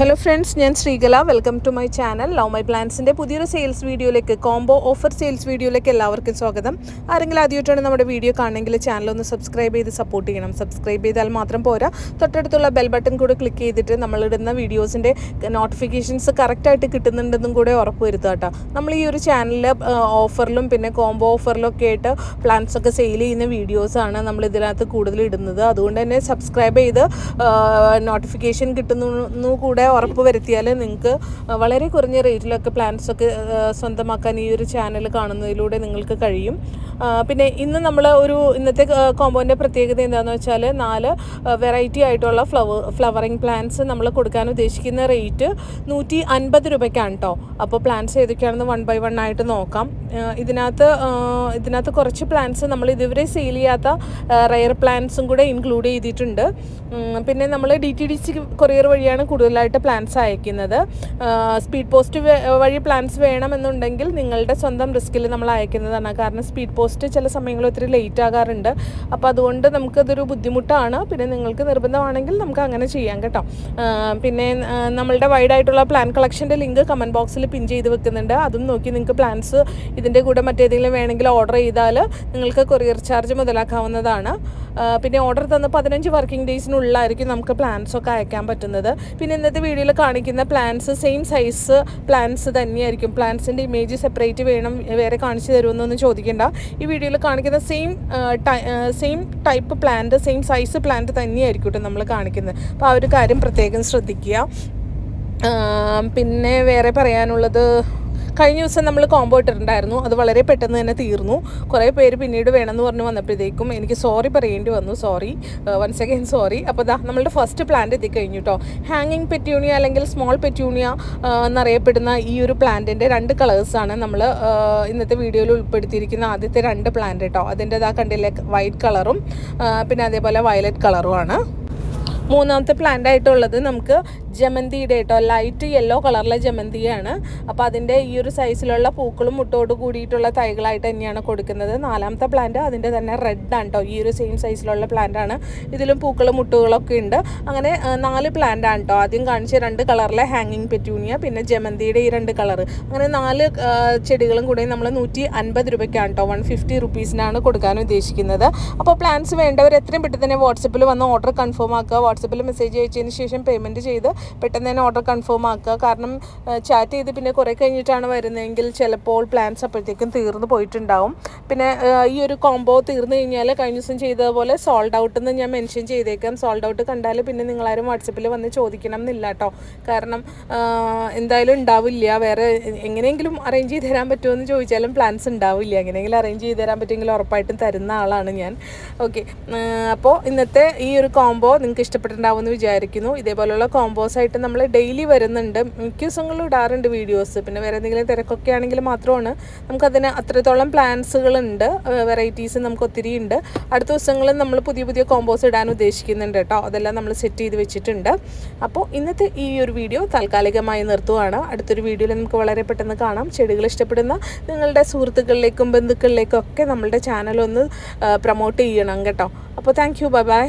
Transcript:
Hello friends ഞാൻ Sreekala. Welcome to my channel love my പ്ലാൻസിന്റെ പുതിയൊരു sales വീഡിയോയിലേക്ക് combo offer sales വീഡിയോയിലേക്ക് എല്ലാവർക്കും സ്വാഗതം. ആരെങ്കിലും ആദ്യമായിട്ടാണ് നമ്മുടെ വീഡിയോ കാണണമെങ്കിൽ ചാനൽ ഒന്ന് സബ്സ്ക്രൈബ് ചെയ്ത് സപ്പോർട്ട് ചെയ്യണം. സബ്സ്ക്രൈബ് ചെയ്താൽ മാത്രം പോരാ. തൊട്ടടുത്തുള്ള ബെൽ ബട്ടൺ കൂടെ ക്ലിക്ക് ചെയ്തിട്ട് നമ്മളിടുന്ന വീഡിയോസിന്റെ നോട്ടിഫിക്കേഷൻസ് കറക്റ്റായിട്ട് കിട്ടുന്നുണ്ടെന്നും കൂടെ ഉറപ്പ് കേട്ടോ. നമ്മൾ ഈ ഒരു ചാനലിൽ ഓഫറിലും പിന്നെ കോംബോ ഓഫറിലും ഒക്കെ ആയിട്ട് പ്ലാൻസ് ഒക്കെ സെയിൽ ചെയ്യുന്ന വീഡിയോസാണ് നമ്മൾ ഇതിനകത്ത് കൂടുതൽ ഇടുന്നത്. അതുകൊണ്ട് തന്നെ സബ്സ്ക്രൈബ് ചെയ്ത് നോട്ടിഫിക്കേഷൻ കിട്ടുന്നു കൂടെ ഉറപ്പ് വരുത്തിയാൽ നിങ്ങൾക്ക് വളരെ കുറഞ്ഞ റേറ്റിലൊക്കെ പ്ലാന്റ്സൊക്കെ സ്വന്തമാക്കാൻ ഈ ഒരു ചാനൽ കാണുന്നതിലൂടെ നിങ്ങൾക്ക് കഴിയും. പിന്നെ ഇന്ന് നമ്മൾ ഒരു ഇന്നത്തെ കോമ്പോന്റെ പ്രത്യേകത എന്താണെന്ന് വെച്ചാൽ നാല് വെറൈറ്റി ആയിട്ടുള്ള ഫ്ലവർ ഫ്ലവറിങ് പ്ലാന്റ്സ് നമ്മൾ കൊടുക്കാൻ ഉദ്ദേശിക്കുന്ന റേറ്റ് നൂറ്റി അൻപത് രൂപയ്ക്കാണ് കേട്ടോ അപ്പോൾ പ്ലാന്റ്സ് ഏതൊക്കെയാണെന്ന് വൺ ബൈ വൺ ആയിട്ട് നോക്കാം. ഇതിനകത്ത് ഇതിനകത്ത് കുറച്ച് പ്ലാന്റ്സ് നമ്മൾ ഇതുവരെ സെയിൽ ചെയ്യാത്ത റയർ പ്ലാന്റ്സും കൂടെ ഇൻക്ലൂഡ് ചെയ്തിട്ടുണ്ട്. പിന്നെ നമ്മൾ D T D C courier വഴിയാണ് കൂടുതലായിട്ട് പ്ലാന്റ്സ് അയക്കുന്നത്. സ്പീഡ് പോസ്റ്റ് വഴി പ്ലാൻസ് വേണമെന്നുണ്ടെങ്കിൽ നിങ്ങളുടെ സ്വന്തം റിസ്കിൽ നമ്മൾ അയക്കുന്നതാണ്. കാരണം സ്പീഡ് പോസ്റ്റ് ചില സമയങ്ങളിൽ ഒത്തിരി ലേറ്റ് ആകാറുണ്ട്. അപ്പോൾ അതുകൊണ്ട് നമുക്കതൊരു ബുദ്ധിമുട്ടാണ്. പിന്നെ നിങ്ങൾക്ക് നിർബന്ധമാണെങ്കിൽ നമുക്ക് അങ്ങനെ ചെയ്യാം കേട്ടോ. പിന്നെ നമ്മളുടെ വൈഡ് ആയിട്ടുള്ള പ്ലാൻ കളക്ഷന്റെ ലിങ്ക് കമന്റ് ബോക്സിൽ പിൻ ചെയ്ത് വെക്കുന്നുണ്ട്. അതും നോക്കി നിങ്ങൾക്ക് പ്ലാൻസ് ഇതിന്റെ കൂടെ മറ്റേതെങ്കിലും വേണമെങ്കിൽ ഓർഡർ ചെയ്താൽ നിങ്ങൾക്ക് കൊറിയർ ചാർജ് മുതലാക്കാവുന്നതാണ്. പിന്നെ ഓർഡർ തന്ന പതിനഞ്ച് വർക്കിംഗ് ഡേയ്സിനുള്ളിലായിരിക്കും നമുക്ക് പ്ലാൻസ് ഒക്കെ അയക്കാൻ പറ്റുന്നത്. പിന്നെ ഇന്നത്തെ വീഡിയോയിൽ കാണിക്കുന്ന പ്ലാൻസ് സെയിം സൈസ് പ്ലാൻസ് തന്നെയായിരിക്കും. പ്ലാൻസിന്റെ ഇമേജ് സെപ്പറേറ്റ് വേണം വേറെ കാണിച്ചു തരുമെന്നൊന്നും ചോദിക്കേണ്ട. ഈ വീഡിയോയിൽ കാണിക്കുന്ന same same type plant same size plant തന്നെയായിരിക്കും കേട്ടോ നമ്മൾ കാണിക്കുന്നത്. അപ്പോൾ ആ ഒരു കാര്യം പ്രത്യേകം ശ്രദ്ധിക്കുക. പിന്നെ വേറെ പറയാനുള്ളത് കഴിഞ്ഞ ദിവസം നമ്മൾ കോംബോ ഇട്ടിട്ടുണ്ടായിരുന്നു. അത് വളരെ പെട്ടെന്ന് തന്നെ തീർന്നു. കുറേ പേര് പിന്നീട് വേണമെന്ന് പറഞ്ഞ് വന്നപ്പോഴത്തേക്കും എനിക്ക് സോറി പറയേണ്ടി വന്നു. സോറി വൺസ് അഗൈൻ സോറി അപ്പോൾ ദാ നമ്മളുടെ ഫസ്റ്റ് പ്ലാന്റ് എത്തിക്കഴിഞ്ഞു കേട്ടോ ഹാങ്ങിങ് പെറ്റ്യൂണിയ അല്ലെങ്കിൽ സ്മോൾ പെറ്റ്യൂണിയ എന്നറിയപ്പെടുന്ന ഈ ഒരു പ്ലാന്റിന്റെ രണ്ട് കളേഴ്സാണ് നമ്മൾ ഇന്നത്തെ വീഡിയോയിൽ ഉൾപ്പെടുത്തിയിരിക്കുന്ന ആദ്യത്തെ രണ്ട് പ്ലാന്റ് കേട്ടോ അതിന്റെ ഇതാ കണ്ടില്ലേ വൈറ്റ് കളറും പിന്നെ അതേപോലെ വയലറ്റ് കളറുമാണ് മൂന്നാമത്തെ പ്ലാന്റ് ആയിട്ടുള്ളത് നമുക്ക് ജമന്തിയുടെ കേട്ടോ. ലൈറ്റ് യെല്ലോ കളറിലെ ജമന്തിയാണ്. അപ്പോൾ അതിന്റെ ഈ ഒരു സൈസിലുള്ള പൂക്കളും മുട്ടോട് കൂടിയിട്ടുള്ള തൈകളായിട്ട് തന്നെയാണ് കൊടുക്കുന്നത്. നാലാമത്തെ പ്ലാന്റ് അതിന്റെ തന്നെ റെഡ് ആണ് കേട്ടോ ഈ ഒരു സെയിം സൈസിലുള്ള പ്ലാന്റ് ആണ്. ഇതിലും പൂക്കളും മുട്ടുകളൊക്കെ ഉണ്ട്. അങ്ങനെ നാല് പ്ലാന്റ് ആണ് കേട്ടോ ആദ്യം കാണിച്ച രണ്ട് കളറിലെ ഹാങ്ങിങ് പെറ്റൂണിയ പിന്നെ ജമന്തിയുടെ ഈ രണ്ട് കളർ അങ്ങനെ നാല് ചെടികളും കൂടി നമ്മൾ നൂറ്റി അൻപത് രൂപയ്ക്കാണ് കേട്ടോ വൺ ഫിഫ്റ്റി റുപ്പീസിനാണ് കൊടുക്കാൻ ഉദ്ദേശിക്കുന്നത്. അപ്പോൾ പ്ലാന്റ്സ് വേണ്ടവർ എത്രയും പെട്ടെന്ന് തന്നെ വാട്സപ്പിൽ വന്ന് ഓർഡർ കൺഫേം ആക്കുക. വാട്സപ്പിൽ മെസ്സേജ് അയച്ചതിന് ശേഷം പേയ്മെന്റ് ചെയ്ത് പെട്ടെന്ന് തന്നെ ഓർഡർ കൺഫേം ആക്കുക. കാരണം ചാറ്റ് ചെയ്ത് പിന്നെ കുറേ കഴിഞ്ഞിട്ടാണ് വരുന്നതെങ്കിൽ ചിലപ്പോൾ പ്ലാൻസ് അപ്പോഴത്തേക്കും തീർന്നു പോയിട്ടുണ്ടാവും. പിന്നെ ഈ ഒരു കോംബോ തീർന്നു കഴിഞ്ഞാൽ കഴിഞ്ഞ ദിവസം ചെയ്തതുപോലെ സോൾഡ് ഔട്ട് എന്ന് ഞാൻ മെൻഷൻ ചെയ്തേക്കാം. സോൾഡ് ഔട്ട് കണ്ടാൽ പിന്നെ നിങ്ങളാരും വാട്സപ്പിൽ വന്ന് ചോദിക്കണം എന്നില്ല കേട്ടോ കാരണം എന്തായാലും ഉണ്ടാവില്ല. വേറെ എങ്ങനെയെങ്കിലും അറേഞ്ച് ചെയ്ത് തരാൻ പറ്റുമോ എന്ന് ചോദിച്ചാലും പ്ലാൻസ് ഉണ്ടാവില്ല. എങ്ങനെയെങ്കിലും അറേഞ്ച് ചെയ്ത് തരാൻ പറ്റുമെങ്കിൽ ഉറപ്പായിട്ടും തരുന്ന ആളാണ് ഞാൻ. ഓക്കെ അപ്പോൾ ഇന്നത്തെ ഈ ഒരു കോംബോ നിങ്ങൾക്ക് ഇഷ്ടപ്പെട്ടിട്ടുണ്ടാവുമെന്ന് വിചാരിക്കുന്നു. ഇതേപോലെയുള്ള കോംബോസ് ആയിട്ട് നമ്മൾ ഡെയിലി വരുന്നുണ്ട്. മിക്ക ദിവസങ്ങളിലും ഇടാറുണ്ട് വീഡിയോസ് പിന്നെ വേറെ എന്തെങ്കിലും തിരക്കൊക്കെ ആണെങ്കിൽ മാത്രമാണ്. നമുക്കതിന് അത്രത്തോളം പ്ലാൻസുകളുണ്ട് വെറൈറ്റീസ് നമുക്ക് ഒത്തിരി ഉണ്ട്. അടുത്ത ദിവസങ്ങളിൽ നമ്മൾ പുതിയ പുതിയ കോമ്പോസ് ഇടാൻ ഉദ്ദേശിക്കുന്നുണ്ട് കേട്ടോ. അതെല്ലാം നമ്മൾ സെറ്റ് ചെയ്ത് വെച്ചിട്ടുണ്ട്. അപ്പോൾ ഇന്നത്തെ ഈ ഒരു വീഡിയോ താൽക്കാലികമായി നിർത്തുവാണ്. അടുത്തൊരു വീഡിയോയിൽ നമുക്ക് വളരെ പെട്ടെന്ന് കാണാം. ചെടികൾ ഇഷ്ടപ്പെടുന്ന നിങ്ങളുടെ സുഹൃത്തുക്കളിലേക്കും ബന്ധുക്കളിലേക്കും ഒക്കെ നമ്മളുടെ ചാനൽ ഒന്ന് പ്രൊമോട്ട് ചെയ്യണം കേട്ടോ. അപ്പോൾ താങ്ക് യു ബൈ ബൈ